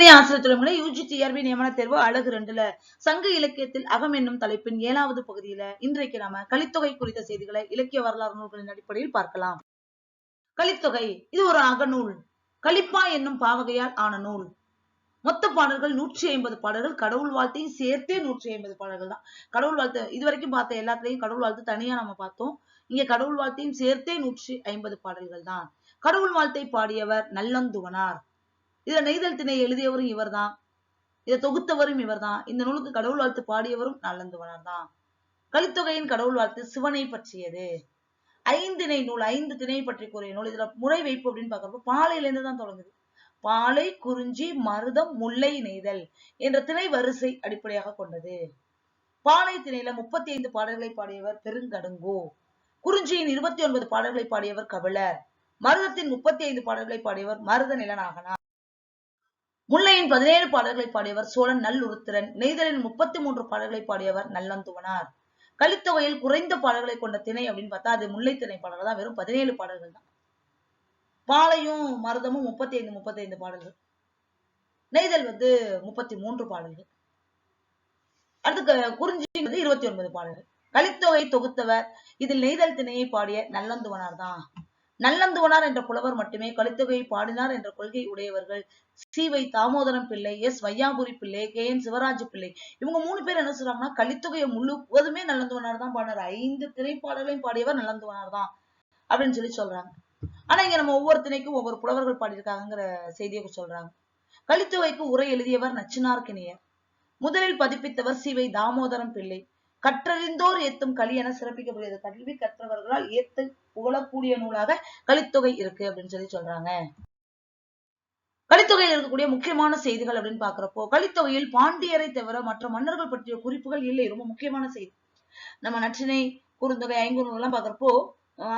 அன்பிற்கினே ஆசிரியர் தலைமுறை UG TRP நியமன தேர்வு அழகு ரெண்டுல. சங்க இலக்கியத்தில் அகம் என்னும் தலைப்பின் ஏழாவது பகுதியில இன்றைக்கு நாம கலித்தொகை குறித்த செய்திகளை இலக்கிய வரலாறு நூல்களின் அடிப்படையில் பார்க்கலாம். கலித்தொகை இது ஒரு அகநூல். கலிப்பா என்னும் பாவகையால் ஆன நூல். மொத்த பாடல்கள் நூற்றி ஐம்பது பாடல்கள். கடவுள் வாழ்த்தையும் சேர்த்தே நூற்றி ஐம்பது பாடல்கள் தான். கடவுள் வாழ்த்து இது வரைக்கும் பார்த்த எல்லாத்துலயும் கடவுள் வாழ்த்து தனியா நம்ம பார்த்தோம். இங்க கடவுள் வாழ்த்தையும் சேர்த்தே நூற்றி ஐம்பது பாடல்கள் தான். கடவுள் வாழ்த்தை பாடியவர் நல்லந்துவனார். இதை நெய்தல் திணை எழுதியவரும் இவர்தான். இதை தொகுத்தவரும் இவர்தான். இந்த நூலுக்கு கடவுள் வாழ்த்து பாடியவரும் நல்லந்துவனார் தான் கலித்தொகையின் கடவுள் வாழ்த்து சிவனை பற்றியது. ஐந்திணை நூல் ஐந்து திணை பற்றி கூறிய நூல். இதுல முறை வைப்பு அப்படின்னு பாக்குறப்ப பாலையில இருந்து தான் தொடங்குது. பாலை குறிஞ்சி மருதம் முல்லை நெய்தல் என்ற திணை வரிசை அடிப்படையாக கொண்டது. பாலை திணையில முப்பத்தி ஐந்து பாடல்களை பாடியவர் பெருங்கடுங்கோ. குறிஞ்சியின் இருபத்தி ஒன்பது பாடல்களை பாடியவர் கபிலர். மருதத்தின் முப்பத்தி ஐந்து பாடல்களை பாடியவர் மருத நிலநாகனார் முல்லையின் பதினேழு பாடல்களை பாடியவர் சோழன் நல்லுருத்திரன் நெய்தலின் முப்பத்தி மூன்று பாடல்களை பாடியவர் நல்லந்துவனார். கலித்தொகையில் குறைந்த பாடல்களை கொண்ட திணை அப்படின்னு பார்த்தா அது முல்லை திணை பாடல்கள் தான். வெறும் பதினேழு பாடல்கள் தான். பாலையும் மருதமும் முப்பத்தி ஐந்து முப்பத்தி ஐந்து பாடல்கள். நெய்தல் வந்து முப்பத்தி மூன்று பாடல்கள். அடுத்து குறிஞ்சி வந்து இருபத்தி ஒன்பது பாடல்கள். கலித்தொகை தொகுத்தவர் இதில் நெய்தல் திணையை பாடிய நல்லந்துவனார் தான். நல்லந்துவனார் என்ற புலவர் மட்டுமே கலித்தொகையை பாடினார் என்ற கொள்கை உடையவர்கள். சி. வை. தாமோதரம் பிள்ளை எஸ். வையாபுரி பிள்ளை கே. என் சிவராஜ் பிள்ளை. இவங்க மூணு பேர் என்ன சொல்றாங்கன்னா கலித்தொகையை முழுவதுமே நல்லந்துவனார் தான் பாடினார். ஐந்து திரைப்பாடலையும் பாடியவர் நல்லந்துவனார் தான் அப்படின்னு சொல்லி சொல்றாங்க. ஆனா இங்க நம்ம ஒவ்வொரு திணைக்கும் ஒவ்வொரு புலவர்கள் பாடியிருக்காங்கிற செய்தியை சொல்றாங்க. கலித்தொகைக்கு உரை எழுதியவர் நச்சினார்கினியர் முதலில் பதிப்பித்தவர் சி. வை. தாமோதரம் பிள்ளை. கற்றறிந்தோர் ஏத்தும் களி என சிறப்பிக்கப்படுகிறது. கல்வி கற்றவர்களால் ஏத்து புகழக்கூடிய நூலாக கலித்தொகை இருக்கு அப்படின்னு சொல்லி சொல்றாங்க. கலித்தொகையில் இருக்கக்கூடிய முக்கியமான செய்திகள் அப்படின்னு பாக்குறப்போ கலித்தொகையில் பாண்டியரை தவிர மற்ற மன்னர்கள் பற்றிய குறிப்புகள் இல்லை. ரொம்ப முக்கியமான செய்தி. நம்ம நற்றினை குறுந்தொகை ஐங்குறு எல்லாம் பாக்குறப்போ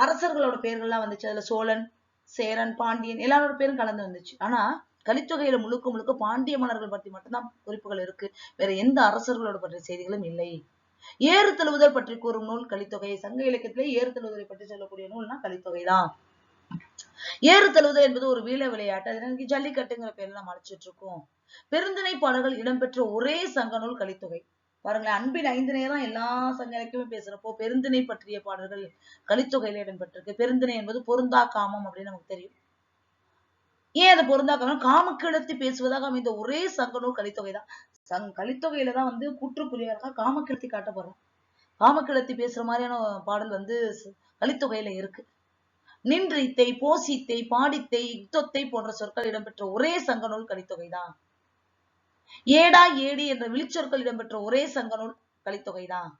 அரசர்களோட பெயர்கள்லாம் வந்துச்சு. அதுல சோழன் சேரன் பாண்டியன் எல்லாரோட பேரும் கலந்து வந்துச்சு. ஆனா கலித்தொகையில முழுக்க முழுக்க பாண்டிய மன்னர்கள் பற்றி மட்டும்தான் குறிப்புகள் இருக்கு. வேற எந்த அரசர்களோட பற்றிய செய்திகளும் இல்லை. ஏறு தழுவுதல் பற்றி கூறும் நூல் கலித்தொகை. சங்க இலக்கியத்திலே ஏறு தழுவுதலை பற்றி சொல்லக்கூடிய நூல்னா கலித்தொகை தான் ஏறு தழுவுதல் என்பது ஒரு வீல விளையாட்டு. அது எனக்கு ஜல்லிக்கட்டுங்கிற பேர்ல நம்ம அழைச்சிட்டு இருக்கோம் பெருந்திணை பாடல்கள் இடம்பெற்ற ஒரே சங்க நூல் கலித்தொகை. பாருங்களேன் அன்பின் ஐந்து நேரம் எல்லா சங்க இலக்கியமே பேசுறப்போ பெருந்திணை பற்றிய பாடல்கள் கலித்தொகையில இடம்பெற்றிருக்கு. பெருந்திணை என்பது பொருந்தா காமம் அப்படின்னு நமக்கு தெரியும். ஏன் அது பொருந்தா காமம்? காமக்கிழத்தி பேசுவதாக அமைந்த ஒரே சங்க நூல் கலித்தொகை தான் சங் கலித்தொகையில தான் வந்து கூற்றுக்குரியவர்களா காமக்கிழத்தி காட்டப்படுறோம் காமக்கிழத்தி பேசுற மாதிரியான பாடல் வந்து கலித்தொகையில இருக்கு. நின்றித்தை போசித்தை பாடித்தை யுத்தத்தை போன்ற சொற்கள் இடம்பெற்ற ஒரே சங்க நூல் கலித்தொகை தான் ஏடா ஏடி என்ற விழிச்சொற்கள் இடம்பெற்ற ஒரே சங்க நூல் கலித்தொகை தான்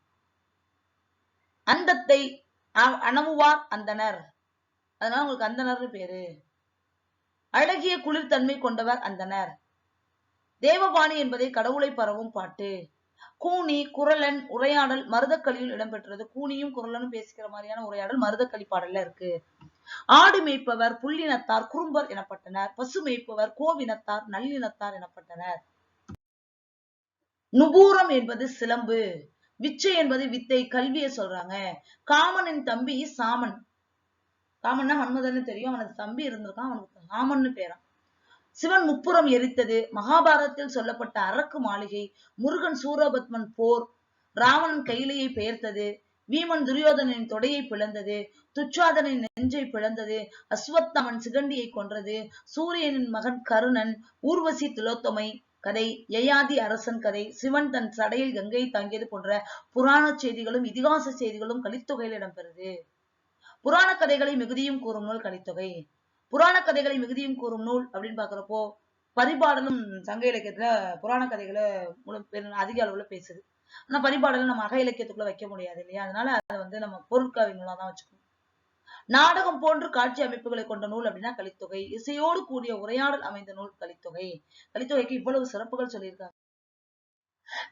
அந்தத்தை அணமுவார் அந்தனர் அதனால உங்களுக்கு அந்தனர்னு பேரு. அழகிய குளிர்தன்மை கொண்டவர் அந்தனர் தேவபாணி என்பதை கடவுளை பரவும் பாட்டு. கூனி குரலன் உரையாடல் மருதக்களியில் இடம்பெற்றது. கூனியும் குரலனும் பேசிக்கிற மாதிரியான உரையாடல் மருதக்களி பாடல்ல இருக்கு. ஆடு மேய்ப்பவர் புள்ளினத்தார் குறும்பர் எனப்பட்டனர். பசு மேய்ப்பவர் கோவினத்தார் நல்லினத்தார் எனப்பட்டனர். நுபூரம் என்பது சிலம்பு. விச்சை என்பது வித்தை கல்வியை சொல்றாங்க. காமனின் தம்பி சாமன். காமன்னா மன்மதன்னு தெரியும். அவனுக்கு தம்பி இருந்திருக்கான். அவனுக்கு சாமன்னு பேரான். சிவன் முப்புறம் எரித்தது. மகாபாரதத்தில் சொல்லப்பட்ட அரக்கு மாளிகை முருகன் சூரபத்மன் போர் ராவணன் கையிலையை பெயர்த்தது. வீமன் துரியோதனின் தொடையை பிளந்தது. துச்சாதனின் நெஞ்சை பிளந்தது. அஸ்வத்தாமன் சிகண்டியை கொன்றது. சூரியனின் மகன் கருணன் ஊர்வசி திலோத்தமை கதை யயாதி அரசன் கதை சிவன் தன் சடையில் கங்கை தாங்கியது போன்ற புராண செய்திகளும் இதிகாச செய்திகளும் கலித்தொகையில் இடம்பெறுது. புராண கதைகளை மிகுதியும் கூறும் நூல் கலித்தொகை. புராண கதைகளை மிகுதியும் கூறும் நூல் அப்படின்னு பாக்குறப்போ பரிபாடலும் சங்க இலக்கியத்துல புராண கதைகளை அதிக அளவுல பேசுது. ஆனா பரிபாடலும் நம்ம அக இலக்கியத்துக்குள்ள வைக்க முடியாது இல்லையா? அதனால அதை வந்து நம்ம பொருட்காவி நூலா தான் வச்சுக்கணும். நாடகம் போன்று காட்சி அமைப்புகளை கொண்ட நூல் அப்படின்னா கலித்தொகை. இசையோடு கூடிய உரையாடல் அமைந்த நூல் கலித்தொகை. கலித்தொகைக்கு இவ்வளவு சிறப்புகள் சொல்லியிருக்காங்க.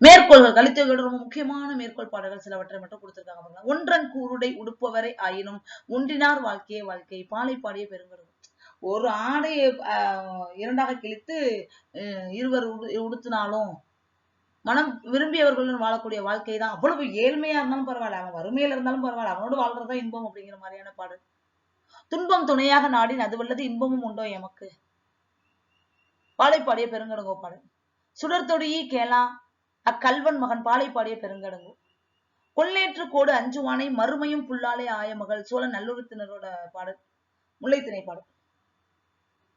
மேற்கோள்கள் கலித்தொகையோட ரொம்ப முக்கியமான மேற்கோள் பாடல்கள் சிலவற்றை மட்டும் கொடுத்திருக்காங்க ஒன்றன் கூருடை உடுப்பவரை ஆயினும் ஒன்றினார் வாழ்க்கையே வாழ்க்கை பாலை பாடிய பெருங்கடும் ஒரு ஆடையை இரண்டாக கிழித்து இருவர் உடுத்தினாலும் மனம் விரும்பியவர்களுடன் வாழக்கூடிய வாழ்க்கை தான். அவ்வளவு ஏழ்மையா இருந்தாலும் பரவாயில்ல. அவன் வறுமையில இருந்தாலும் பரவாயில்ல. அவனோடு வாழ்றதுதான் இன்பம் அப்படிங்கிற மாதிரியான பாடல் துன்பம் துணையாக நாடின் அது வல்லது இன்பமும் உண்டோ எமக்கு? பாலைப்பாடிய பாடிய பெருங்கடுங்கோ பாடல் சுடர்தொடியி கேளா அக்கல்வன் மகன் பாலைப்பாடிய பெருங்கடுங்கோ. கொள்ளேற்று கோடு அஞ்சுவானை மறுமையும் புல்லாலே ஆய மகள். சோழ நல்லுறுத்தினரோட பாடல் முல்லைத்திணை பாடல்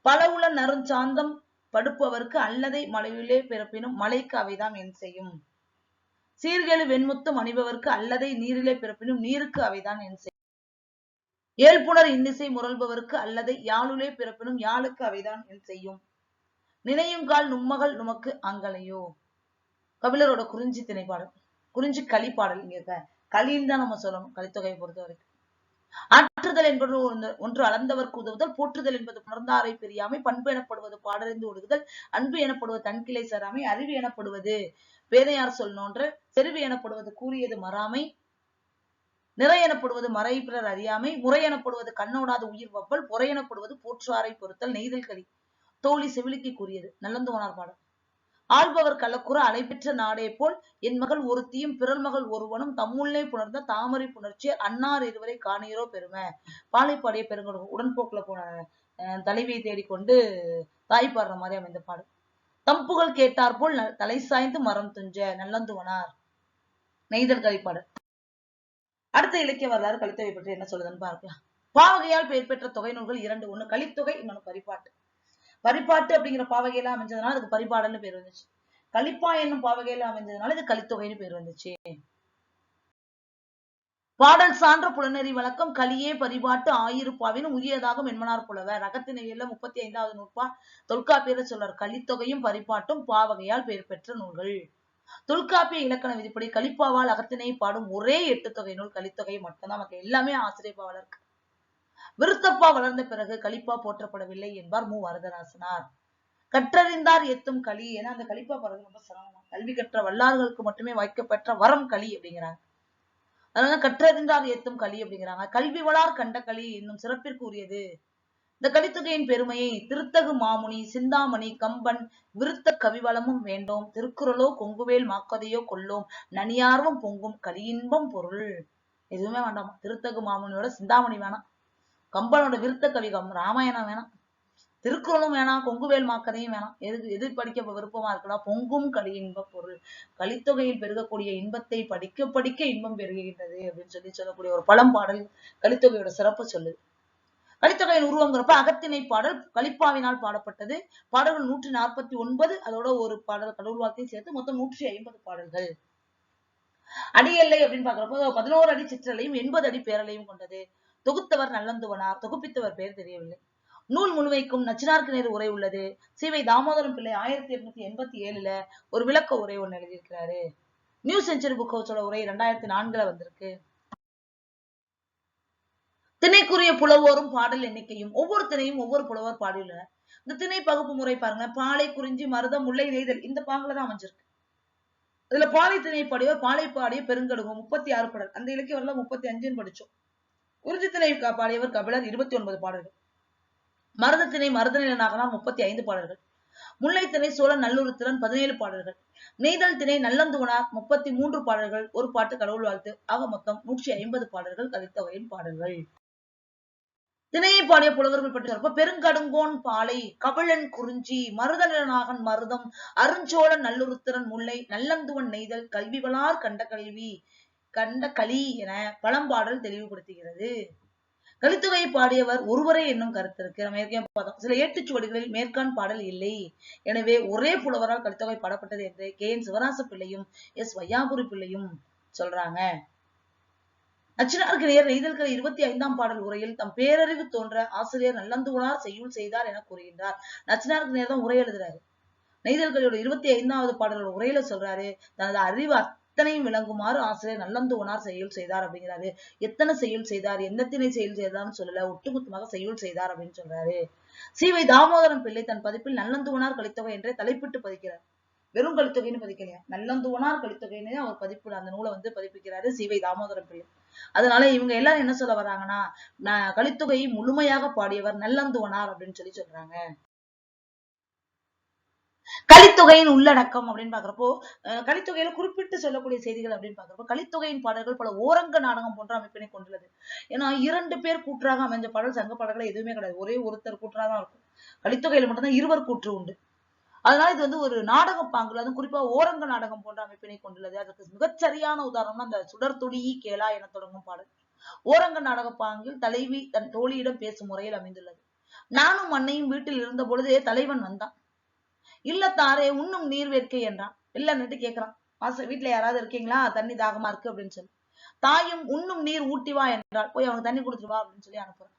பலவுல நறுஞ்சாந்தம் படுப்பவர்க்கு அல்லதை மலையிலே பிறப்பினும் மலைக்கு அவைதாம் என் செய்யும். சீர்கெழு வெண்முத்தம் அணிபவர்க்கு அல்லதை நீரிலே பிறப்பினும் நீருக்கு அவைதான் என் செய்யும் ஏழ்புணர் இன்னிசை முரல்பவர்க்கு அல்லதை யாழுலே பிறப்பினும் யாழுக்கு அவைதான் என் செய்யும். நினையுங்கால் நும்மகள் நுமக்கு அங்கலையோ? கபிலரோட குறிஞ்சி திணைப்பாடல் குறிஞ்சி களி பாடல் இங்க இருக்க. களின்னு தான் நம்ம சொல்லணும். கலித்தொகையை பொறுத்த வரைக்கும் ஆற்றுதல் என்பது ஒன்று ஒன்று அளந்தவர்க்கு உதவுதல் போற்றுதல் என்பது புணர்ந்தாரை பெரியாமை பண்பு எனப்படுவது பாடறிந்து ஒடுகுதல் அன்பு எனப்படுவது தன்கிளை சராமை அறிவு எனப்படுவது பேதையார் சொல் செருவு எனப்படுவது கூறியது மறாமை நிறை எனப்படுவது மறை பிறர் அறியாமை முறை எனப்படுவது கண்ணோடாத உயிர் வப்பல் பொறை எனப்படுவது போற்றாரை பொறுத்தல் நெய்தல் கடி தோழி செவிலிக்கு கூறியது நல்லந்தோனார் பாடல். ஆள்பவர் கலக்குற அலைபெற்ற நாடே போல் என் மகள் ஒருத்தியும் பிறல் மகள் ஒருவனும் தம்முள்ளே புணர்ந்த தாமரை புணர்ச்சி அன்னார் இருவரை காணீரோ பெருமை. பாலைப்பாடிய பெருங்கடும் உடன்போக்குல போன தலைவியை தேடிக்கொண்டு தாய் பாடுற மாதிரி அமைந்த பாடல். தம்புகள் கேட்டார் போல் தலை சாய்ந்து மரம் துஞ்ச நல்லந்துவனார். நெய்தல் கலிப்பாடல் அடுத்த இலக்கிய வரலாறு கலித்தொகை பற்றி என்ன சொல்லுதுன்னு பார்க்கலாம். பாவகையால் பெயர் பெற்ற தொகை நூல்கள் இரண்டு. ஒண்ணு கலித்தொகை இன்னொன்று பரிபாட்டு பரிபாட்டு அப்படிங்கிற பாவகையில அமைஞ்சதுனால அதுக்கு பரிபாடல்னு பேர் வந்துச்சு. கலிப்பா என்னும் பாவகையில அமைஞ்சதுனால இது கலித்தொகைன்னு பேர் வந்துச்சு. பாடல் சான்ற புலனறி வழக்கம் கலியே பரிபாட்டு ஆயிருப்பாவின் உரியதாகும் என்மனார் புலவர். அகத்திணையில முப்பத்தி ஐந்தாவது நூற்பா தொல்காப்பியர சொல்றார் கலித்தொகையும் பரிபாட்டும் பாவகையால் பெயர் பெற்ற நூல்கள். தொல்காப்பிய இலக்கண விதிப்படி கலிப்பாவால் அகத்திணை பாடும் ஒரே எட்டு தொகை நூல் கலித்தொகை மட்டும்தான். நமக்கு எல்லாமே ஆசிரியப்பா வளர்க்கு விருத்தப்பா வளர்ந்த பிறகு கலிப்பா போற்றப்படவில்லை என்பார் மு. வரதராசனார். கற்றறிந்தார் எத்தும் களி. ஏன்னா அந்த கலிப்பா பாடுறது ரொம்ப சிரமம். கல்வி கற்ற வல்லார்களுக்கு மட்டுமே வைக்கப்பெற்ற வரம் களி அப்படிங்கிறாங்க. அதனால கற்றறிந்தார் எத்தும் களி அப்படிங்கிறாங்க. கல்வி வளார் கண்ட களி என்னும் சிறப்பிற்குரியது. இந்த கலித்தொகையின் பெருமையை திருத்தகு மாமுனி சிந்தாமணி கம்பன் விருத்த கவிவளமும் வேண்டும். திருக்குறளோ கொங்குவேல் மாக்கதையோ கொல்லோம். நனியார்வம் பொங்கும் கலியின்பம் பொருள். எதுவுமே வேண்டாம்? திருத்தகு மாமுனியோட சிந்தாமணி வேணாம். கம்பனோட விருத்த கவிகம் ராமாயணம் வேணாம். திருக்குறளும் வேணாம் கொங்குவேல் மாக்கதையும் வேணாம். எது எது படிக்க விருப்பமா இருக்கலாம் பொங்கும் கலி இன்ப பொருள். கலித்தொகையில் பெருகக்கூடிய இன்பத்தை படிக்க படிக்க இன்பம் பெருகுகின்றது அப்படின்னு சொல்லி சொல்லக்கூடிய ஒரு பழம்பாடல் கலித்தொகையோட சிறப்பு சொல்லுது கலித்தொகையின் உருவங்கிறப்ப அகத்திணை பாடல் கலிப்பாவினால் பாடப்பட்டது. பாடல்கள் நூற்றி நாற்பத்தி ஒன்பது அதோட ஒரு பாடல் கடவுள் வாழ்க்கையும் சேர்த்து மொத்தம் நூற்றி ஐம்பது பாடல்கள். அடி எல்லை அப்படின்னு பாக்குறப்போ பதினோரு அடி சிற்றலையும் எண்பது அடி பேரலையும் கொண்டது. தொகுத்தவர் நல்லந்துவனார் தொகுப்பித்தவர் பெயர் தெரியவில்லை. நூல் முழுமைக்கும் நச்சினார்க்கு நேர் உரை உள்ளது. சிவை தாமோதரம் பிள்ளை ஆயிரத்தி எட்நூத்தி எண்பத்தி ஏழுல ஒரு விளக்க உரை ஒண்ணு எழுதியிருக்கிறாரு. நியூ செஞ்சுரி புக் ஹவுஸோட உரை ரெண்டாயிரத்தி நான்குல வந்திருக்கு. திணைக்குரிய புலவோரும் பாடல் எண்ணிக்கையும் ஒவ்வொரு திணையும் ஒவ்வொரு புலவர் பாடியுள்ளனர். இந்த திணை பகுப்பு முறை பாருங்க. பாலை குறிஞ்சி மருதம் முல்லை நெய்தல் இந்த பாங்குல தான் அமைஞ்சிருக்கு. இதுல பாலை திணை பாடியவர் பாலை பாடிய பெருங்கடுங்கம் முப்பத்தி ஆறு பாடல். அந்த இலக்கிய வரல முப்பத்தி அஞ்சுன்னு படிச்சோம். உறுதித்தினை பாடியவர் கபிலர் இருபத்தி ஒன்பது பாடல்கள். மருதத்திணை மருதநில நாகனார் முப்பத்தி ஐந்து பாடல்கள். முல்லைத்திணை சோழ நல்லுறுத்திறன் பதினேழு பாடல்கள். நெய்தல் திணை நல்லந்துவனார் முப்பத்தி மூன்று பாடல்கள். ஒரு பாட்டு கடவுள் வாழ்த்து. ஆக மொத்தம் நூற்றி ஐம்பது பாடல்கள் கலித்தவையின் பாடல்கள். திணையை பாடிய புலவர்கள் பற்றி பெருங்கடுங்கோன் பாலை கபிலன் குறிஞ்சி மருதநிலநாகன் மருதம் அருஞ்சோழன் நல்லுறுத்திறன் முல்லை நல்லந்துவன் நெய்தல் கல்வி வளார் கண்ட கல்வி கண்ட களி என பழம்பாடல் தெளிவுபடுத்துகிறது. கலித்தொகையை பாடியவர் ஒருவரே என்னும் கருத்து இருக்கு நம்ம ஏற்கனவே பார்த்தோம். சில ஏட்டுச்சுவடிகளில் மேற்கான் பாடல் இல்லை. எனவே ஒரே புலவரால் கலித்தொகை பாடப்பட்டது என்று கே. என். சிவராச பிள்ளையும் எஸ். வையாபுரி பிள்ளையும் சொல்றாங்க. நச்சினாருக்கு நேர் நெய்தல்கள் இருபத்தி ஐந்தாம் பாடல் உரையில் தம் பேரறிவு தோன்ற ஆசிரியர் நல்லந்துவனார் செய்யுள் செய்தார் என கூறுகின்றார். நச்சினாருக்கு தான் உரை எழுதுறாரு. நெய்தல்களோட இருபத்தி ஐந்தாவது பாடலோட உரையில சொல்றாரு. தனது அறிவு அத்தனையும் விளங்குமாறு ஆசிரியர் நல்லந்துவனார் செயல் செய்தார் அப்படிங்கிறாரு. எத்தனை செயல் செய்தார் எந்தத்தினை செயல் செய்தார்னு சொல்லல ஒட்டுமொத்தமாக செயல் செய்தார் அப்படின்னு சொல்றாரு. சிவை தாமோதரம் பிள்ளை தன் பதிப்பில் நல்லந்துவனார் கழித்தவை என்றே தலைப்பிட்டு பதிக்கிறார். வெறும் கழித்தொகைன்னு பதிக்கலையா? நல்லந்துவனார் கழித்தொகைன்னு அவர் பதிப்புல அந்த நூலை வந்து பதிப்பிக்கிறாரு சிவை தாமோதரம் பிள்ளை. அதனால இவங்க எல்லாரும் என்ன சொல்ல வர்றாங்கன்னா நான் கலித்தொகையை முழுமையாக பாடியவர் நல்லந்துவனார் அப்படின்னு சொல்லி சொல்றாங்க. கலித்தொகையின் உள்ளடக்கம் அப்படின்னு பாக்குறப்போ கலித்தொகையில குறிப்பிட்டு சொல்லக்கூடிய செய்திகள் அப்படின்னு பாக்குறப்போ கலித்தொகையின் பாடல்கள் பல ஓரங்க நாடகம் போன்ற அமைப்பினை கொண்டுள்ளது. ஏன்னா இரண்டு பேர் கூற்றாக அமைஞ்ச பாடல் சங்க பாடல்கள் எதுவுமே கிடையாது. ஒரே ஒருத்தர் கூற்றாதான் இருக்கும். கலித்தொகையில மட்டும்தான் இருவர் கூற்று உண்டு. அதனால இது வந்து ஒரு நாடக பாங்குல அதுவும் குறிப்பா ஓரங்க நாடகம் போன்ற அமைப்பினை கொண்டுள்ளது. அதற்கு மிகச்சரியான உதாரணம் அந்த சுடர் துடியி கேளா என தொடங்கும் பாடல். ஓரங்க நாடக பாங்கில் தலைவி தன் தோழியிடம் பேசும் முறையில் அமைந்துள்ளது. நானும் அன்னையும் வீட்டில் இருந்த பொழுதே தலைவன் வந்தான். இல்லத்தாரே உண்ணும் நீர் வேட்கை என்றான். இல்லன்னுட்டு கேட்கிறான். வாச வீட்டுல யாராவது இருக்கீங்களா? தண்ணி தாகமா இருக்கு அப்படின்னு சொல்லி. தாயும் உண்ணும் நீர் ஊட்டி வா என்றால் போய் அவனுக்கு தண்ணி கொடுத்துருவா அப்படின்னு சொல்லி அனுப்புறான்.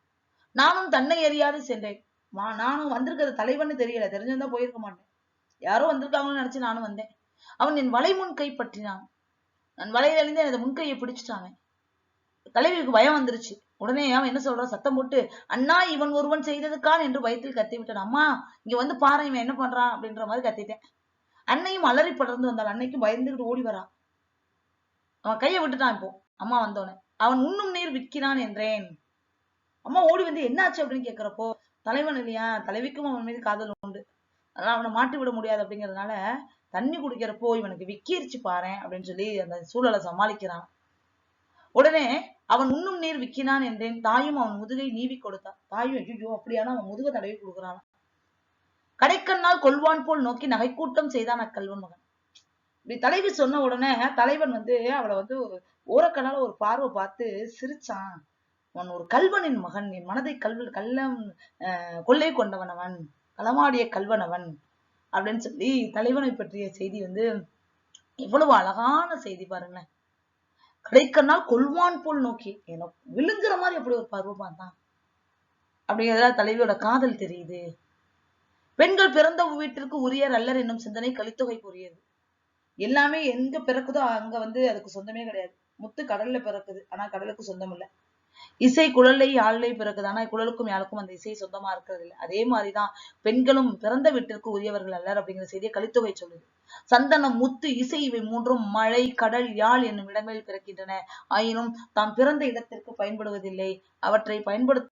நானும் தன்னை எரியாது சென்றேன். வா நானும் வந்திருக்கிறது தலைவன்னு தெரியல. தெரிஞ்சிருந்தா போயிருக்க மாட்டேன். யாரோ வந்திருக்காங்கன்னு நினைச்சு நானும் வந்தேன். அவன் என் வலை கைப்பற்றினான். பற்றினான் நான் வலையிலிருந்து எனது முன்கையை பிடிச்சிட்டாங்க தலைவிக்கு பயம் வந்துருச்சு. உடனே அவன் என்ன சொல்றான்? சத்தம் போட்டு அண்ணா இவன் ஒருவன் செய்ததுக்கான் என்று பயத்தில் கத்தி விட்டான் அம்மா இங்க வந்து பாரு இவன் என்ன பண்றான்? அப்படின்ற மாதிரி கத்திட்டேன். அன்னையும் அலறி படர்ந்து வந்தாள். அன்னைக்கும் பயந்துகிட்டு ஓடி வரான். அவன் கையை விட்டுட்டான் இப்போ. அம்மா வந்தோடனே அவன் உண்ணும் நீர் விற்கிறான் என்றேன். அம்மா ஓடி வந்து என்னாச்சு? அப்படின்னு கேக்குறப்போ தலைவன் இல்லையா? தலைவிக்கும் அவன் மீது காதல் உண்டு. அதனால அவனை மாட்டி விட முடியாது. அப்படிங்கறதுனால தண்ணி குடிக்கிறப்போ இவனுக்கு விக்கிரிச்சு பாரேன் அப்படின்னு சொல்லி அந்த சூழலை சமாளிக்கிறான். உடனே அவன் உண்ணும் நீர் விக்கினான் என்றேன். தாயும் அவன் முதுகை நீவி கொடுத்தான் தாயும் ஐயோ அப்படியான அவன் முதுக தடவி கொடுக்குறான்? கடைக்கண்ணால் கொள்வான் போல் நோக்கி நகைக்கூட்டம் செய்தான் அக்கல்வன் மகன். இப்படி தலைவி சொன்ன உடனே தலைவன் வந்து அவளை வந்து ஒரு ஓரக்கண்ணால ஒரு பார்வை பார்த்து சிரிச்சான். அவன் ஒரு கல்வனின் மகன் என் மனதை கல்வ கள்ளம் ஆஹ் கொள்ளை கொண்டவன் அவன் களமாடிய கல்வனவன் அப்படின்னு சொல்லி தலைவனை பற்றிய செய்தி வந்து எவ்வளவு அழகான செய்தி பாருங்களேன். கிடைக்கனால் கொள்வான் போல் நோக்கி. எனக்கு விழுங்குற மாதிரி அப்படி ஒரு பார்வை பார்த்தான் அப்படிங்கிறதா தலைவியோட காதல் தெரியுது. பெண்கள் பிறந்த வீட்டிற்கு உரியர் அல்லர் என்னும் சிந்தனை கலித்தொகைக்குரியது எல்லாமே எங்க பிறக்குதோ அங்க வந்து அதுக்கு சொந்தமே கிடையாது. முத்து கடல்ல பிறக்குது. ஆனா கடலுக்கு சொந்தம் இல்ல இசை குழலை யாழை பிறக்குது ஆனா குழலுக்கும் யாழுக்கும் அந்த இசை சொந்தமா இருக்கிறது இல்லை அதே மாதிரிதான் பெண்களும் பிறந்த வீட்டிற்கு உரியவர்கள் அல்லர் அப்படிங்கிற செய்தியை கலித்தொகை சொல்லுது. சந்தனம் முத்து இசை இவை மூன்றும் மழை கடல் யாழ் என்னும் இடங்களில் பிறக்கின்றன. ஆயினும் தாம் பிறந்த இடத்திற்கு பயன்படுவதில்லை. அவற்றை பயன்படுத்த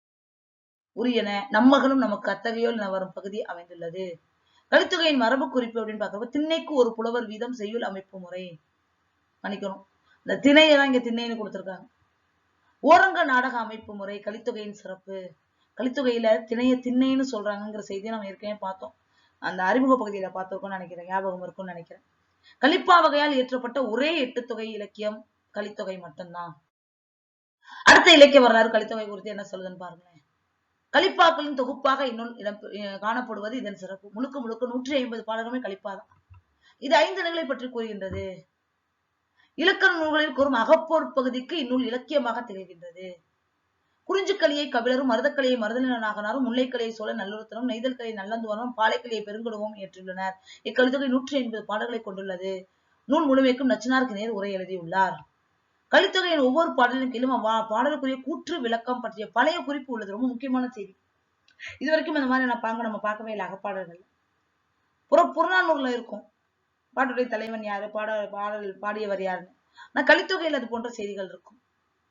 உரியன. நம்மகளும் நமக்கு அத்தகையோல் என வரும் பகுதி அமைந்துள்ளது. கலித்தொகையின் மரபு குறிப்பு அப்படின்னு பார்க்கிறப்ப திண்ணைக்கு ஒரு புலவர் வீதம் செய்யுள் அமைப்பு முறை. மன்னிக்கணும். இந்த திணையை தான் இங்க திண்ணைன்னு கொடுத்திருக்காங்க. ஓரங்க நாடக அமைப்பு முறை கலித்தொகையின் சிறப்பு கலித்தொகையில திணைய திண்ணைன்னு சொல்றாங்கிற செய்தியை நம்ம ஏற்கனவே பார்த்தோம். அந்த அறிமுக பகுதியில பார்த்திருக்கோம்னு நினைக்கிறேன் ஞாபகம் இருக்கும்னு நினைக்கிறேன். கலிப்பா வகையால் இயற்றப்பட்ட ஒரே எட்டு தொகை இலக்கியம் கலித்தொகை மட்டும்தான். அடுத்த இலக்கிய வரலாறு கலித்தொகை குறித்து என்ன சொல்லுதுன்னு பாருங்களேன். கலிப்பாக்களின் தொகுப்பாக இன்னும் இடம் காணப்படுவது இதன் சிறப்பு. முழுக்க முழுக்க நூற்றி ஐம்பது பாடல்களுமே கலிப்பாதான். இது ஐந்து நிலைகளை பற்றி கூறுகின்றது. இலக்கண நூல்களில் கூறும் அகப்போர் பகுதிக்கு இந்நூல் இலக்கியமாக திகழ்கின்றது. குறிஞ்சிக்கலியை கபிலரும் மருதக்கலையை மருதநாகனாரும் முல்லைக்கலையை சோழ நல்லுறுத்தனும் நெய்தல்கலை நல்லந்துவனும் பாலைக்கலையை பெருங்கடுவும் ஏற்றுள்ளனர். இக்கலித்தொகை நூற்றி ஐம்பது பாடல்களை கொண்டுள்ளது. நூல் முழுமைக்கும் நச்சினாருக்கு நேர் உரை எழுதியுள்ளார். கலித்தொகையின் ஒவ்வொரு பாடலின் கீழும் அவ்வா- பாடலுக்குரிய கூற்று விளக்கம் பற்றிய பழைய குறிப்பு உள்ளது. ரொம்ப முக்கியமான செய்தி. இது வரைக்கும் இந்த மாதிரி நான் பாங்க நம்ம பார்க்கவே இல்லை அகப்பாடல்கள். புற புறநானூர்ல இருக்கும். பாட்டுடைய தலைவன் யாரு? பாட பாடல் பாடியவர் யாருன்னு. ஆனா கலித்தொகையில் அது போன்ற செய்திகள் இருக்கும்.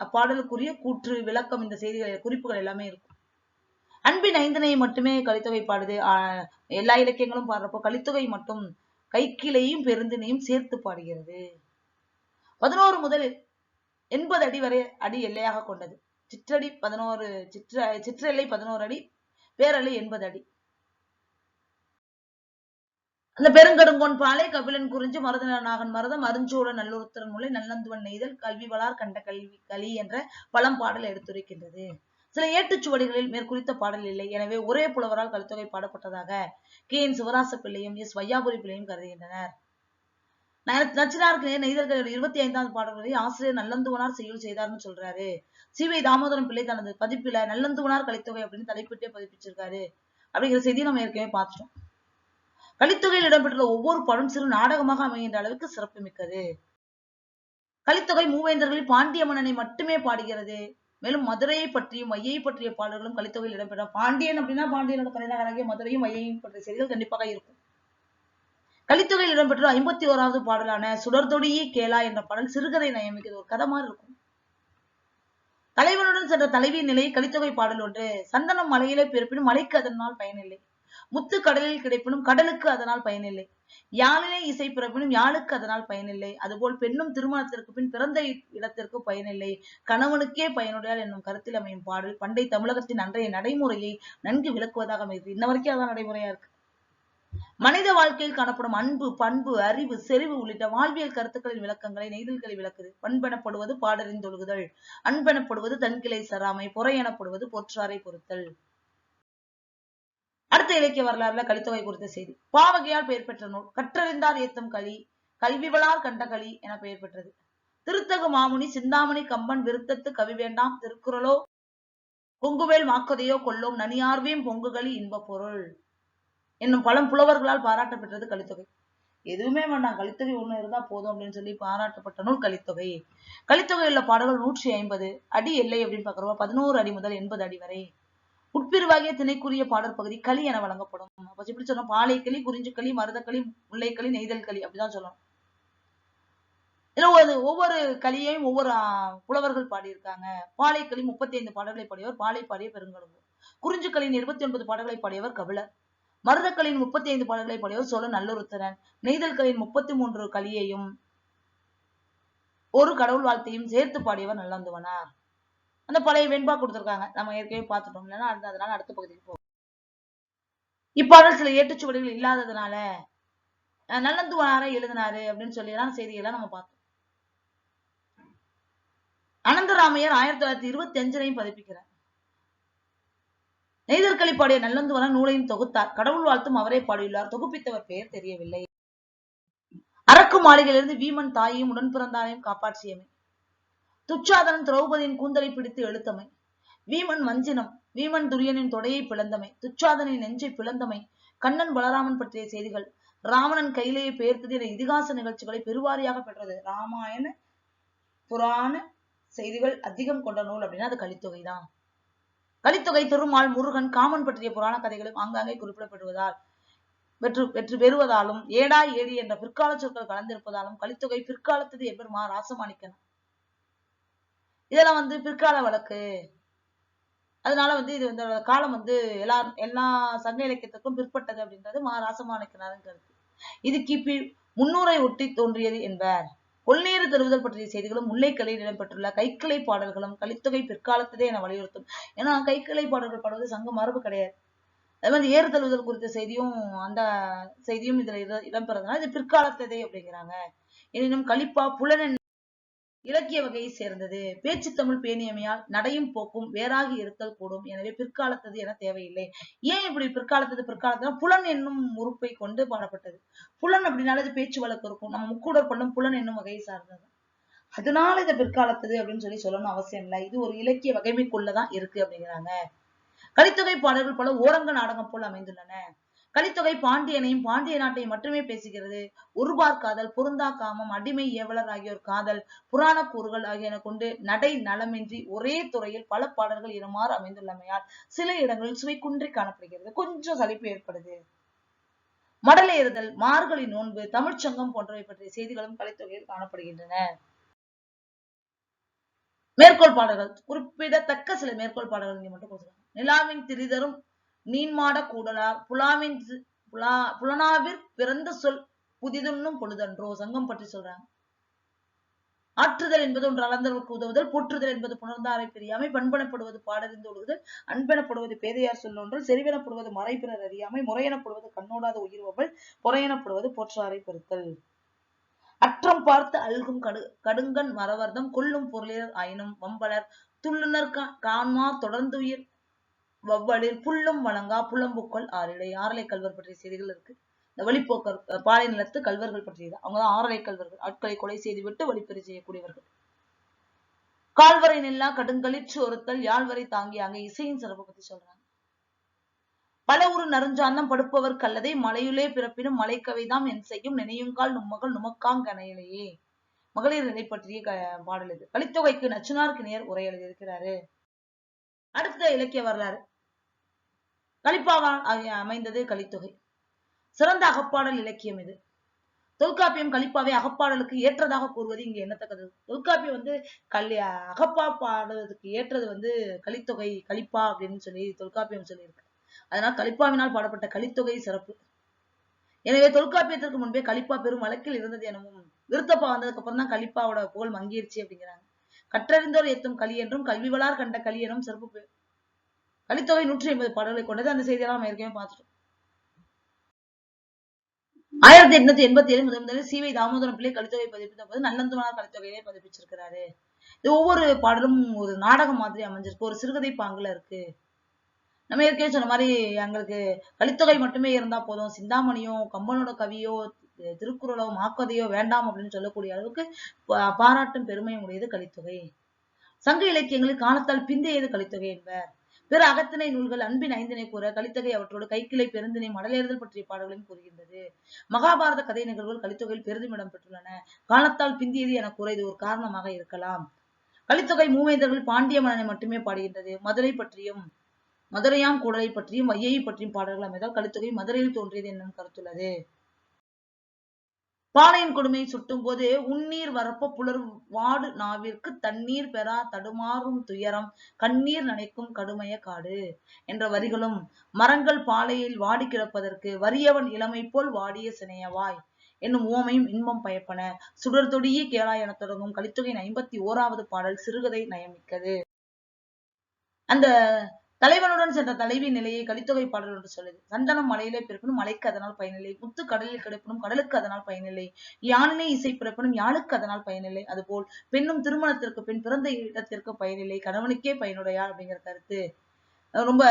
அப்பாடலுக்குரிய கூற்று விளக்கம் இந்த செய்திகள் குறிப்புகள் எல்லாமே இருக்கும். அன்பின் ஐந்தனை மட்டுமே கலித்தொகை பாடுது. ஆஹ் எல்லா இலக்கியங்களும் பாடுறப்போ கலித்தொகை மட்டும் கைக்கிளையும் பெருந்தினையும் சேர்த்து பாடுகிறது. பதினோரு முதல் எண்பது அடி வரை அடி எல்லையாக கொண்டது. சிற்றடி பதினோரு சிற்ற சிற்றெல்லை பதினோரு அடி பேரலை எண்பது அடி. அந்த பெருங்கடுங்கோன் பாலை கபிலன் குறிஞ்சி மருதன நாகன் மருதம் அருஞ்சோழன் நல்லுறுத்திரன் முல்லை நல்லந்துவன் நெய்தல் கல்வி வளார் கண்ட கல்வி களி என்ற பழம்பாடல் எடுத்துரைக்கின்றது. சில ஏட்டுச்சுவடிகளில் மேற்குறித்த பாடல் இல்லை. எனவே ஒரே புலவரால் கலித்தொகை பாடப்பட்டதாக கே. என். சிவராச பிள்ளையும் எஸ். வையாபுரி பிள்ளையும் கருதுகின்றனர். ந- நச்சினாருக்கு இருபத்தி ஐந்தாவது பாடல்களை ஆசிரியர் நல்லந்துவனார் செய்யுள் செய்தார்னு சொல்றாரு. சிவை தாமோதரன் பிள்ளை தனது பதிப்பில நல்லந்துவனார் கலித்தொகை அப்படின்னு தலைப்பிட்டே பதிப்பிச்சிருக்காரு. அப்படிங்கிற செய்தியை நம்ம ஏற்கனவே பார்த்துட்டோம். கலித்தொகையில் இடம்பெற்றுள்ள ஒவ்வொரு பாடும் சிறு நாடகமாக அமைகின்ற அளவுக்கு சிறப்பு மிக்கது கலித்தொகை மூவேந்தர்களில் பாண்டிய மன்னனை மட்டுமே பாடுகிறது. மேலும் மதுரையை பற்றியும் மையை பற்றிய பாடல்களும் கலித்தொகையில் இடம்பெறும் பாண்டியன் அப்படின்னா பாண்டியனோட தலைநகராகிய மதுரையும் மையையும் பற்றிய செய்திகள் கண்டிப்பாக இருக்கும். கலித்தொகையில் இடம்பெற்ற ஐம்பத்தி ஓராவது பாடலான சுடர்தொடியே கேளா என்ற பாடல் சிறுகதை நயமிக்கிறது ஒரு கதை மாதிரி இருக்கும். தலைவனுடன் சென்ற தலைவியின் நிலையை கலித்தொகை பாடல் ஒன்று சந்தனம் மலையிலே பிறப்பினும் மலைக்கு அதனால் பயனில்லை. முத்து கடலில் கிடைப்பினும் கடலுக்கு அதனால் பயனில்லை. யாழிலே இசை பிறப்பினும் யாழுக்கு அதனால் பயனில்லை. அதுபோல் பெண்ணும் திருமணத்திற்கு பின் பிறந்த இடத்திற்கு பயனில்லை. கணவனுக்கே பயனுடையாள் என்னும் கருத்தில் அமையும் பாடல் பண்டை தமிழகத்தின் அன்றைய நடைமுறையை நன்கு விளக்குவதாக அமைகிறது. இன்ன வரைக்கும் அதான் நடைமுறையா இருக்கு. மனித வாழ்க்கையில் காணப்படும் அன்பு பண்பு அறிவு செறிவு உள்ளிட்ட வாழ்வியல் கருத்துக்களின் விளக்கங்களை நெய்தல்களை விளக்குது. பண்பெனப்படுவது பாடலின் தொழுகுதல். அன்பெனப்படுவது தன்கிளை சராமை பொறை எனப்படுவது பொற்றாரை பொறுத்தல். அடுத்த இலக்கிய வரலாறுல கலித்தொகை குறித்த செய்தி. பாவகையால் பெயர் பெற்ற நூல் கற்றறிந்தார் ஏத்தம் களி கல்விவளார் கண்ட களி என பெயர் பெற்றது. திருத்தகு மாமுனி சிந்தாமணி கம்பன் விருத்தத்து கவி வேண்டாம் திருக்குறளோ பொங்குவேல் மாக்கதையோ கொல்லோம் நனியார்வியும் பொங்குகளி இன்ப பொருள் என்னும் பழம் புலவர்களால் பாராட்டப்பெற்றது கலித்தொகை. எதுவுமே வேண்டாம் கலித்தொகை ஒண்ணு இருந்தா போதும் அப்படின்னு சொல்லி பாராட்டப்பட்ட நூல் கலித்தொகை. கலித்தொகை உள்ள பாடல்கள் நூற்றி ஐம்பது அடி எல்லை அப்படின்னு பாக்குறோம் பதினோரு அடி முதல் எண்பது அடி வரை. உட்பிரிவாகிய திணைக்குரிய பாடல் பகுதி களி என வழங்கப்படும். அப்ப எப்படி சொன்னோம் பாலைக்களி குறிஞ்சுக்களி மருதக்களி முல்லைக்களி நெய்தல் களி அப்படிதான் சொல்லணும். இதுல ஒரு ஒவ்வொரு களியையும் ஒவ்வொரு புலவர்கள் பாடியிருக்காங்க. பாலைக்களி முப்பத்தி ஐந்து பாடல்களை பாடியவர் பாலை பாடிய பெருங்கடம்பு குறிஞ்சுக்களின் இருபத்தி ஒன்பது பாடல்களை பாடியவர் கபிலர். மருதக்களின் முப்பத்தி ஐந்து பாடல்களை பாடியவர் சோழ நல்லுருத்தரன். நெய்தல்களின் முப்பத்தி மூன்று களியையும் ஒரு கடவுள் வாழ்த்தையும் சேர்த்து பாடியவர் நல்லந்துவனார். அந்த பழைய வெண்பா கொடுத்துருக்காங்க. நம்ம ஏற்கனவே பார்த்துட்டோம். இல்லைன்னா அதனால அடுத்த பகுதிக்கு போகும் இப்பாடல் சில ஏற்றுச்சுவடிகள் இல்லாததுனால அஹ், நல்லந்துவனாரை எழுதினாரு அப்படின்னு சொல்லி எல்லாம் செய்தியெல்லாம் நம்ம பார்த்தோம். அனந்தராமையர் ஆயிரத்தி தொள்ளாயிரத்தி இருபத்தி அஞ்சுலையும் பதிப்பிக்கிறார் நெய்தற்களி பாடிய நல்லந்துவன நூலையும் தொகுத்தார். கடவுள் வாழ்த்தும் அவரே பாடியுள்ளார். தொகுப்பித்தவர் பெயர் தெரியவில்லை. அரக்கு மாளிகையிலிருந்து வீமன் தாயையும் உடன் பிறந்தாரையும் காப்பாற்றியமை. துச்சாதனன் திரௌபதியின் கூந்தலை பிடித்து எழுத்தமை. வீமன் வஞ்சினம் வீமன் துரியனின் தொடையை பிளந்தமை. துச்சாதனின் நெஞ்சை பிளந்தமை. கண்ணன் பலராமன் பற்றிய செய்திகள். ராவணன் கையிலேயே பெயர்த்தது என இதிகாச நிகழ்ச்சிகளை பெருவாரியாக பெற்றது. ராமாயண புராண செய்திகள் அதிகம் கொண்ட நூல் அப்படின்னா அது கலித்தொகை தான். கலித்தொகை திருமால் முருகன் காமன் பற்றிய புராண கதைகளும் ஆங்காங்கே குறிப்பிடப்படுவதால் வெற்று வெற்று பெறுவதாலும் ஏடா ஏடி என்ற பிற்கால சொற்கள் கலந்திருப்பதாலும் கலித்தொகை பிற்காலத்தது எவ்வருமா மா ராசமாணிக்கன். இதெல்லாம் வந்து பிற்கால வழக்கு. அதனால வந்து இது இந்த காலம் வந்து எல்லா எல்லா சங்க இலக்கியத்துக்கும் பிற்பட்டது அப்படின்றது மா ராசமாணிக்கனாரின் கருத்து இது கிபி முன்னூரை ஒட்டி தோன்றியது என்பர். கொள்நீர் தருவதல் பற்றிய செய்திகளும் முல்லைக்கலையில் இடம்பெற்றுள்ள கைக்கிளை பாடல்களும் கலித்தொகை பிற்காலத்ததே என வலியுறுத்தும். ஏன்னா கைக்கிளை பாடல்கள் பாடுவது சங்க மரபு கிடையாது. அதே மாதிரி ஏறு தழுவுதல் குறித்த செய்தியும் அந்த செய்தியும் இதுல இட- இடம்பெறதுனால இது பிற்காலத்ததே அப்படிங்கிறாங்க. எனினும் கலிப்பா புலன் இலக்கிய வகையை சேர்ந்தது. பேச்சு தமிழ் பேணியமையால் நடையும் போக்கும் வேறாகி இருத்தல் கூடும். எனவே பிற்காலத்தது என தேவையில்லை. ஏன் இப்படி பிற்காலத்தது? பிற்காலத்துல புலன் என்னும் உறுப்பை கொண்டு பாடப்பட்டது. புலன் அப்படின்னாலே பேச்சு வழக்கு இருக்கும். நம்ம முக்கூடர் பண்ணும் புலன் என்னும் வகையை சார்ந்தது. அதனால இதை பிற்காலத்தது அப்படின்னு சொல்லி சொல்லணும் அவசியம் இல்லை. இது ஒரு இலக்கிய வகைமைக்குள்ளதான் இருக்கு அப்படிங்கிறாங்க. கலித்தொகை பாடல்கள் பல ஓரங்க நாடகம் போல் அமைந்துள்ளன. கலித்தொகை பாண்டியனையும் பாண்டிய நாட்டையும் மட்டுமே பேசுகிறது. உருபார் காதல் பொருந்தா காமம் அடிமை ஏவலர் ஆகியோர் காதல் புராண கூறுகள் ஆகியன கொண்டு நடை நலமின்றி ஒரே துறையில் பல பாடல்கள் இருமாறு அமைந்துள்ளமையால் சில இடங்களில் சுவை குன்றி காணப்படுகிறது. கொஞ்சம் சலிப்பு ஏற்படுது. மடலேறுதல் மார்கழி நோன்பு தமிழ்ச்சங்கம் போன்றவை பற்றிய செய்திகளும் கலித்தொகையில் காணப்படுகின்றன. மேற்கோள் பாடல்கள். குறிப்பிடத்தக்க சில மேற்கோள் பாடல்கள் இங்க மட்டும் கொடுத்துருக்காங்க. நிலாவின் திரிதரும் நீன்மாட கூடலார் புலாவின் புலா புலனாவிற் பிறந்த சொல் புதிதுன்னும் பொழுதன்றோ சங்கம் பற்றி சொல்றாங்க. ஆற்றுதல் என்பது ஒன்று அளந்தவருக்கு உதவுதல் போற்றுதல் என்பது புணர்ந்தாரை பிரியாமை பண்பெனப்படுவது பாடறிந்து ஒழுகுதல் அன்பெனப்படுவது பேதையார் சொல்லொன்றல் செறிவெனப்படுவது மறைபிறர் அறியாமை முறையெனப்படுவது கண்ணோடாத உயிர்வவள் பொறையெனப்படுவது போற்றாரை பெருத்தல். அற்றம் பார்த்து அல்கும் கடு கடுங்கண் மரவர்தம் கொல்லும் பொருளியர் ஆயினும் வம்பலர் துள்ளுனர் கா- காண்மார் தொடர்ந்துயிர் வவ்வலில் புல்லும் வணங்கா புலம்புக்கள் ஆறிடை. ஆரலை கல்வர் பற்றிய செய்திகள் இருக்கு. இந்த வழிப்போக்கர் பாலை நிலத்து கல்வர்கள் பற்றியது. அவங்கதான் ஆரலை கல்வர்கள். ஆட்களை கொலை செய்துவிட்டு வழிப்பறி செய்யக்கூடியவர்கள். கால்வரை நில்லா கடுங்களிற்று ஒருத்தல் யாழ்வரை தாங்கியாங்க இசையின் சிறப்பு பத்தி சொல்றாங்க. பல ஒரு நறுஞ்சாந்தம் படுப்பவர் கல்லதை மலையுளே பிறப்பினும் மலைக்கவைதாம் என் செய்யும் நினையுங்கால் நும்மகள் நுமக்காங்கனையிலேயே மகளிர் நிலை பற்றிய பாடல் இது. கலித்தொகைக்கு நச்சுனாருக்கு நேர் உரை எழுதியிருக்கிறாரு. அடுத்த இலக்கிய வரலாறு. கலிப்பாவால் அமைந்தது கலித்தொகை. சிறந்த அகப்பாடல் இலக்கியம் இது. தொல்காப்பியம் கலிப்பாவை அகப்பாடலுக்கு ஏற்றதாக கூறுவது இங்கு என்னத்தக்கது தொல்காப்பியம் வந்து கல் அகப்பா பாடுறதுக்கு ஏற்றது வந்து கலித்தொகை கலிப்பா அப்படின்னு சொல்லி தொல்காப்பியம் சொல்லியிருக்கு. அதனால் கலிப்பாவினால் பாடப்பட்ட கலித்தொகை சிறப்பு. எனவே தொல்காப்பியத்திற்கு முன்பே கலிப்பா பெரும் வழக்கில் இருந்தது எனவும் விருத்தப்பா வந்ததுக்கு அப்புறம் தான் கலிப்பாவோட புகழ் மங்கிருச்சு அப்படிங்கிறாங்க. கற்றறிந்தோர் ஏத்தும் களி என்றும் கல்வி வளார் கண்ட களி எனும் சிறப்பு கலித்தொகை நூற்றி ஐம்பது பாடல்களை கொண்டது அந்த செய்தியெல்லாம் நம்ம ஏற்கனவே பார்த்துட்டோம். ஆயிரத்தி எட்நூத்தி எண்பத்தி ஏழு முதல் முதலில் சிவை தாமோதரம் பிள்ளை கலித்தொகை பதிப்பித்த போது நல்லந்தமனார் கலித்தொகையிலே பதிப்பிச்சிருக்கிறாரு. இது ஒவ்வொரு பாடலும் ஒரு நாடகம் மாதிரி அமைஞ்சிருக்கு ஒரு சிறுகதை பாங்குல இருக்கு. நம்ம ஏற்கனவே சொன்ன மாதிரி எங்களுக்கு கலித்தொகை மட்டுமே இருந்தா போதும். சிந்தாமணியோ கம்பனோட கவியோ திருக்குறளோ மாக்கதையோ வேண்டாம் அப்படின்னு சொல்லக்கூடிய அளவுக்கு பாராட்டும் பெருமையும் உடையது கலித்தொகை. சங்க இலக்கியங்களில் காலத்தால் பிந்தையது கலித்தொகை என்பர். பிற அகத்திணை நூல்கள் அன்பின் ஐந்தினை கூற கலித்தொகை அவற்றோடு கைக்கிளை பெருந்தினை மடலேறுதல் பற்றிய பாடல்களையும் கூறுகின்றது. மகாபாரத கதை நிகழ்வுகள் கலித்தொகையில் பெரிதும் இடம் பெற்றுள்ளன. காலத்தால் பிந்தியது என கூற இது ஒரு காரணமாக இருக்கலாம். கலித்தொகை மூவேந்தர்கள் பாண்டிய மன்னனை மட்டுமே பாடுகின்றது. மதுரை பற்றியும் மதுரையாம் கூடலை பற்றியும் வையை பற்றியும் பாடல்கள் அமைதால் கலித்தொகை மதுரையில் தோன்றியது என்னும் கருத்துள்ளது. பாளையன் கொடுமை சுட்டும் போது உன்னீர் வரப்ப புலர் வாடு நாவிற்கு தண்ணீர் பெறா தடுமாறும் துயரம். கண்ணீர் நனைக்கும் கடுமைய காடு என்ற வரிகளும் மரங்கள் பாலையில் வாடி கிடப்பதற்கு வறியவன் இளமை போல் வாடிய சினையவாய் என்னும் உவமையும் இன்பம் பயப்பன. சுடர் தொடியே கேளாய் என தொடங்கும் கலித்தொகையின் ஐம்பத்தி ஓராவது பாடல் சிறுகதை நயமிக்கது. அந்த தலைவனுடன் சென்ற தலைவி நிலையை கலித்தொகை பாடல் என்று சொல்லுது. சந்தனம் மலையிலே பிறப்பினும் மலைக்கு அதனால் பயனில்லை. முத்து கடலில் கிடப்பினும் கடலுக்கு அதனால் பயனில்லை. யானினை இசை பிறப்பினும் யானுக்கு அதனால் பயனில்லை. அதுபோல் பெண்ணும் திருமணத்திற்கு பின் பிறந்த இடத்திற்கு பயனில்லை. கணவனுக்கே பயனுடையாள் அப்படிங்கிற கருத்து. ரொம்ப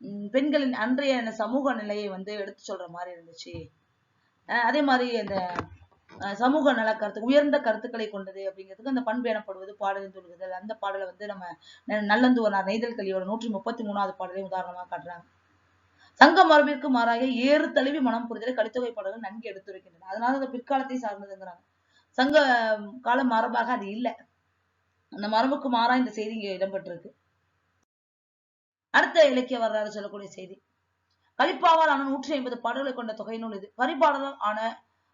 உம் பெண்களின் அன்றைய சமூக நிலையை வந்து எடுத்து சொல்ற மாதிரி இருந்துச்சு. அஹ் அதே மாதிரி அந்த சமூக நல கருத்து உயர்ந்த கருத்துக்களை கொண்டது அப்படிங்கிறதுக்கு அந்த பண்பு எனப்படுவது பாடலின் தொழுகுதல். அந்த பாடலை வந்து நம்ம நல்லந்துவனார் நெய்தல் கலியோட நூற்றி முப்பத்தி மூணாவது பாடலை உதாரணமாக காட்டுறாங்க. சங்க மரபிற்கு மாறாக ஏறு தழுவி மனம் புரிதலை கலித்தொகை பாடல்கள் நன்கு எடுத்துரைக்கின்றன. அதனால அந்த பிற்காலத்தை சார்ந்ததுங்கிறாங்க. சங்க கால மரபாக அது இல்லை. அந்த மரபுக்கு மாறா இந்த செய்தி இங்க இடம்பெற்றிருக்கு. அடுத்த இலக்கிய வரலாறு சொல்லக்கூடிய செய்தி. கலிப்பாவால் ஆன நூற்றி ஐம்பது பாடல்களை கொண்ட தொகை நூல் இது. பரிபாடலால் ஆன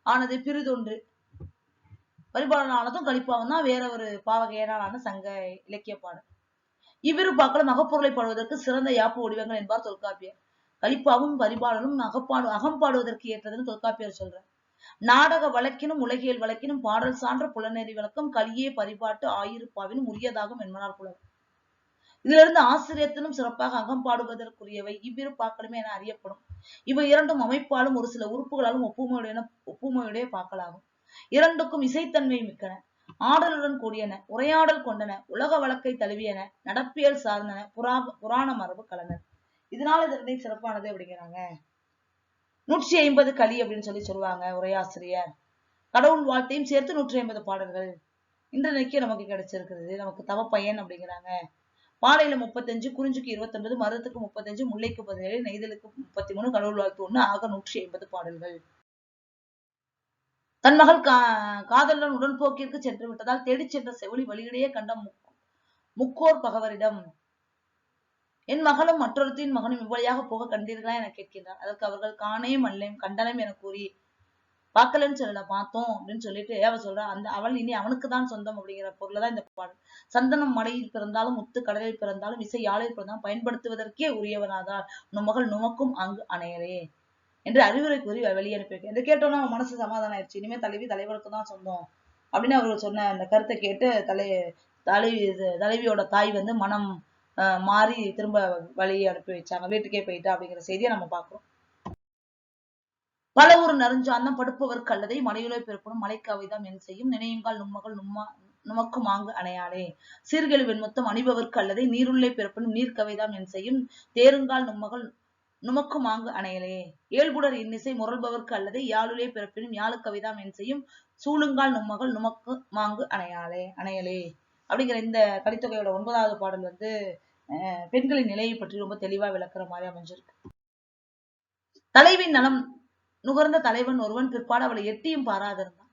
ஆனது பிறிதொன்று பரிபாடல் கலிப்பாவும் தான் வேற ஒரு பாவகையனான சங்க இலக்கிய பாடல் இவ்விரு பாக்களும் அகப்பொருளை பாடுவதற்கு சிறந்த யாப்பு வடிவங்கள் என்பார் தொல்காப்பியர். கலிப்பாவும் பரிபாடலும் அகப்பாடு அகம்பாடுவதற்கு ஏற்றதுன்னு தொல்காப்பியர் சொல்றார். நாடக வழக்கினும் உலகியல் வழக்கினும் பாடல் சான்ற புலநெறி விளக்கம் கலியே பரிபாட்டு ஆயிருப்பாவினும் உரியதாகும் என்பனார் புலவர். இதுல இருந்து ஆசிரியத்திலும் சிறப்பாக அகம்பாடுவதற்குரியவை இவ்விரு பாக்களுமே என அறியப்படும். இவை இரண்டும் அமைப்பாலும் ஒரு சில உறுப்புகளாலும் ஒப்புமையுடைய ஒப்புமையுடைய பாக்களாகும். இரண்டுக்கும் இசைத்தன்மை மிக்கன. ஆடலுடன் கூடியன உரையாடல் கொண்டன உலக வழக்கை தழுவியன நடப்பியல் சார்ந்தன புரா புராண மரபு கலந்தன. இதனால இது சிறப்பானது அப்படிங்கிறாங்க. நூற்றி ஐம்பது களி அப்படின்னு சொல்லி சொல்லுவாங்க உரையாசிரியர். கடவுள் வாழ்த்தையும் சேர்த்து நூற்றி ஐம்பது பாடல்கள். இன்றைக்கு நமக்கு கிடைச்சிருக்கிறது. நமக்கு தவ பையன் அப்படிங்கிறாங்க. பாலையில முப்பத்தஞ்சு குறிஞ்சிக்கு இருபத்தொன்பது மருதத்துக்கு முப்பத்தஞ்சு முல்லைக்கு பதினேழு நெய்தலுக்கு முப்பத்தி மூணு கடவுள் வாழ்த்து ஒண்ணு ஆக நூற்றி ஐம்பது பாடல்கள். தன் மகள் கா காதலன் உடன்போக்கிற்கு சென்று விட்டதால் தேடிச் சென்ற செவிலி வழியிடையே கண்ட முக்- முக்கோர் பகவரிடம் என் மகளும் மற்றொருத்தின் மகனும் இவ்வழியாக போக கண்டீர்களா? என கேட்கின்றார். அதற்கு அவர்கள் காணே மல்லேம் கண்டனம் என கூறி பார்க்கலன்னு சொல்லல பார்த்தோம் அப்படின்னு சொல்லிட்டு அவ சொல்றா அந்த அவள் இனி அவனுக்கு தான் சொந்தம் அப்படிங்கிற பொருள் தான் இந்த பாடல். சந்தனம் மலையில் பிறந்தாலும் முத்து கடலில் பிறந்தாலும் இசை யாழில் பிறந்தாலும் பயன்படுத்துவதற்கே உரியவனாதான் நுமகள் மகள் நுமக்கும் அங்கு அணையரே என்று அறிவுரை கூறி வெளியே அனுப்பி இதை கேட்டோன்னா அவன் மனசு சமாதானம் ஆயிடுச்சு. இனிமே தலைவி தலைவருக்கு தான் சொந்தம் அப்படின்னு அவர் சொன்ன அந்த கருத்தை கேட்டு தலை தலைவி தலைவியோட தாய் வந்து மனம் மாறி திரும்ப வழியை அனுப்பி வச்சாங்க. வீட்டுக்கே போயிட்டா அப்படிங்கிற செய்தியை நம்ம பார்க்குறோம். பல ஒரு நறுஞ்சாந்தம் படுப்பவர் கல்லதை மலையுலை பிறப்படும் மலைக்காவைதான் என் செய்யும். நினையுங்கால் நும்மகள் நும்மா நுமக்கு மாங்கு அணையாளே. சீர்கெழு வெண்மொத்தம் அணிபவர்க்கு அல்லதை நீருள்ளே பிறப்படும் நீர்க்கவைதாம் என் செய்யும். தேருங்கால் நும்மகள் நுமக்கு மாங்கு அணையலே ஏழ்குடர் இன்னிசை முரல்பவர்க்கு அல்லது யாழுலே பிறப்பினும் யாழுக்கவைதாம் என் செய்யும். சூழுங்கால் நும்மகள் நுமக்கு மாங்கு அணையாளே அணையலே அப்படிங்கிற இந்த கலித்தொகையோட ஒன்பதாவது பாடல் வந்து அஹ், பெண்களின் நிலையை பற்றி ரொம்ப தெளிவா விளக்குற மாதிரி அமைஞ்சிருக்கு. தலைவின் நலம் நுகர்ந்த தலைவன் ஒருவன் பிற்பாடு அவளை எட்டியும் பாராதிருந்தான்.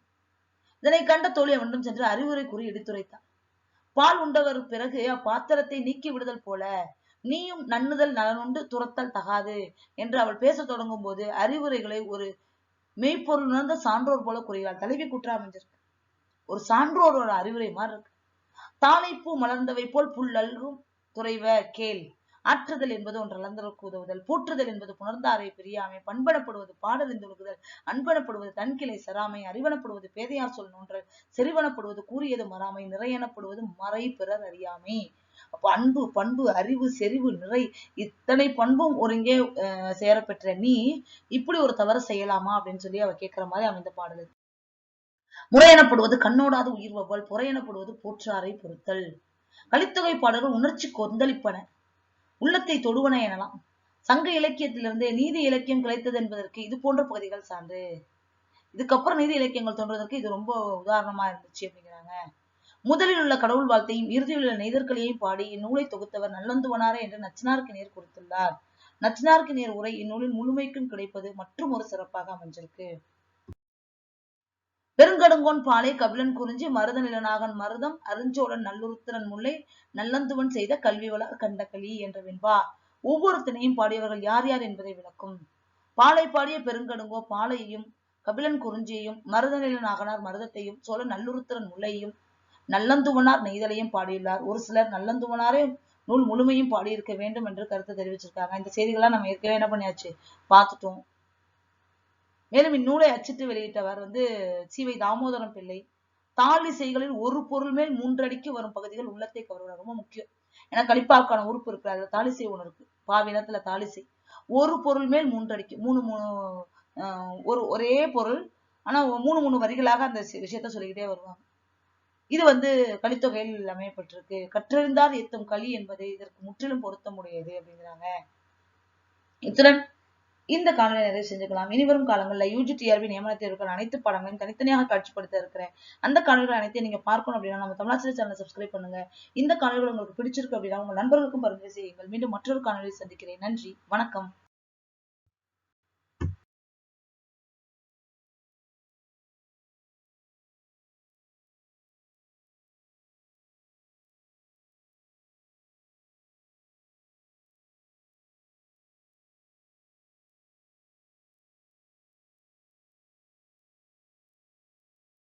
இதனை கண்ட தோழி அவனிடம் சென்று அறிவுரை கூறி எடுத்துரைத்தான். பால் உண்டவர் பிறகு அப்பாத்திரத்தை நீக்கி விடுதல் போல நீயும் நன்னுதல் நலனுண்டு துரத்தல் தகாது என்று அவள் பேசத் தொடங்கும் போது அறிவுரைகளை ஒரு மெய்ப்பொருள் உணர்ந்த சான்றோர் போல கூறுகிறாள். தலைவி குற்றா அமைஞ்சிருக்கு ஒரு சான்றோரோட அறிவுரை மாதிரி இருக்கு தாளைப்பூ மலர்ந்தவை போல் புல் துறைவ கேள். ஆற்றுதல் என்பது ஒன்று அளந்ததற்கு உதவுதல் போற்றுதல் என்பது புணர்ந்தாரை பிரியாமை பண்பனப்படுவது பாடறிந்தொழுகுதல் அன்பனப்படுவது தன்கிளை சராமை அறிவனப்படுவது பேதையார் சொல் நோன்றல் செறிவனப்படுவது கூறியது மறாமை நிறையனப்படுவது மறை பிறர் அறியாமை. அப்ப அன்பு பண்பு அறிவு செறிவு நிறை இத்தனை பண்பும் ஒருங்கே அஹ் சேரப்பெற்ற நீ இப்படி ஒரு தவறு செய்யலாமா அப்படின்னு சொல்லி அவ கேட்கிற மாதிரி அமைந்த பாடல் முறையனப்படுவது கண்ணோடாத கண்ணோடாது உயிர் வவ்வல் புறை போற்றாரை பொறுத்தல். கலித்தொகை பாடல்கள் உணர்ச்சி கொந்தளிப்பன. உள்ளத்தை தொடுவன எனலாம். சங்க இலக்கியத்திலிருந்து நீதி இலக்கியம் கிடைத்தது என்பதற்கு இது போன்ற பகுதிகள் சான்று. இதுக்கப்புறம் நீதி இலக்கியங்கள் தோன்றுவதற்கு இது ரொம்ப உதாரணமா இருந்துச்சு அப்படிங்கிறாங்க. முதலில் உள்ள கடவுள் வாழ்த்தையும் இறுதியில் உள்ள நெய்தர்களையும் பாடி இந்நூலை தொகுத்தவர் நல்லந்துவனாரே என்று நச்சினாருக்கு நேர் கொடுத்துள்ளார். நச்சினாருக்கு நேர் உரை இந்நூலின் முழுமைக்கும் கிடைப்பது மற்றும் ஒரு சிறப்பாக அமைஞ்சிருக்கு. பெருங்கடுங்கோன் பாலை கபிலன் குறிஞ்சி மருத நிலநாகன் மருதம் அருஞ்சோழன் நல்லுருத்திரன் முல்லை நல்லந்துவன் செய்த கல்வி வளர் கண்டகளி என்ற வெண்பா ஒவ்வொருத்தனையும் பாடியவர்கள் யார் யார் என்பதை விளக்கும். பாலை பாடிய பெருங்கடுங்கோ பாலையையும் கபிலன் குறிஞ்சியையும் மருத நிலநாகனார் மருதத்தையும் சோழ நல்லுருத்திரன் முல்லையையும் நல்லந்துவனார் நெய்தலையும் பாடியுள்ளார். ஒரு சிலர் நல்லந்துவனாரே நூல் முழுமையும் பாடியிருக்க வேண்டும் என்று கருத்து தெரிவிச்சிருக்காங்க. இந்த செய்திகள்லாம் நம்ம ஏற்கனவே என்ன பண்ணியாச்சு? பார்த்துட்டோம். மேலும் இந்நூலை அச்சிட்டு வெளியிட்டவர் வந்து சிவை தாமோதரம் பிள்ளை. தாளிசைகளில் ஒரு பொருள் மேல் மூன்றடிக்கு வரும் பகுதிகள் உள்ளத்தை கவர்வது ரொம்ப முக்கியம். ஏன்னா கலிப்பாவுக்கான உறுப்பு இருக்கு. அதுல தாலிசை ஒண்ணு இருக்கு. பாவினத்துல தாலிசை ஒரு பொருள் மேல் மூன்றடிக்கு மூணு மூணு ஆஹ் ஒரு ஒரே பொருள். ஆனா மூணு மூணு வரிகளாக அந்த விஷயத்த சொல்லிக்கிட்டே வருவாங்க. இது வந்து கலித்தொகையில் அமையப்பட்டிருக்கு. கற்றறிந்தார் எத்தும் களி என்பது இதற்கு முற்றிலும் பொருத்தமுடையது அப்படிங்கிறாங்க. இத்துடன் இந்த காணொலி நிறைவு செஞ்சுக்கலாம். இனிவரும் காலங்களில் யூஜி டிஆர்பி நியமனத்தில் இருக்கிற அனைத்து படங்களையும் தனித்தனியாக காட்சிப்படுத்த இருக்கிறேன். அந்த காணொலிகள் அனைத்தையும் நீங்க பார்க்கணும் அப்படின்னா நம்ம தமிழாசிரியர் சேனலை சப்ஸ்கிரைப் பண்ணுங்க. இந்த காணொலிகள் உங்களுக்கு பிடிச்சிருக்கு அப்படின்னா உங்க நண்பர்களுக்கும் பரிந்துரை செய்யுங்கள். மீண்டும் மற்றொரு காணொலியை சந்திக்கிறேன். நன்றி. வணக்கம்.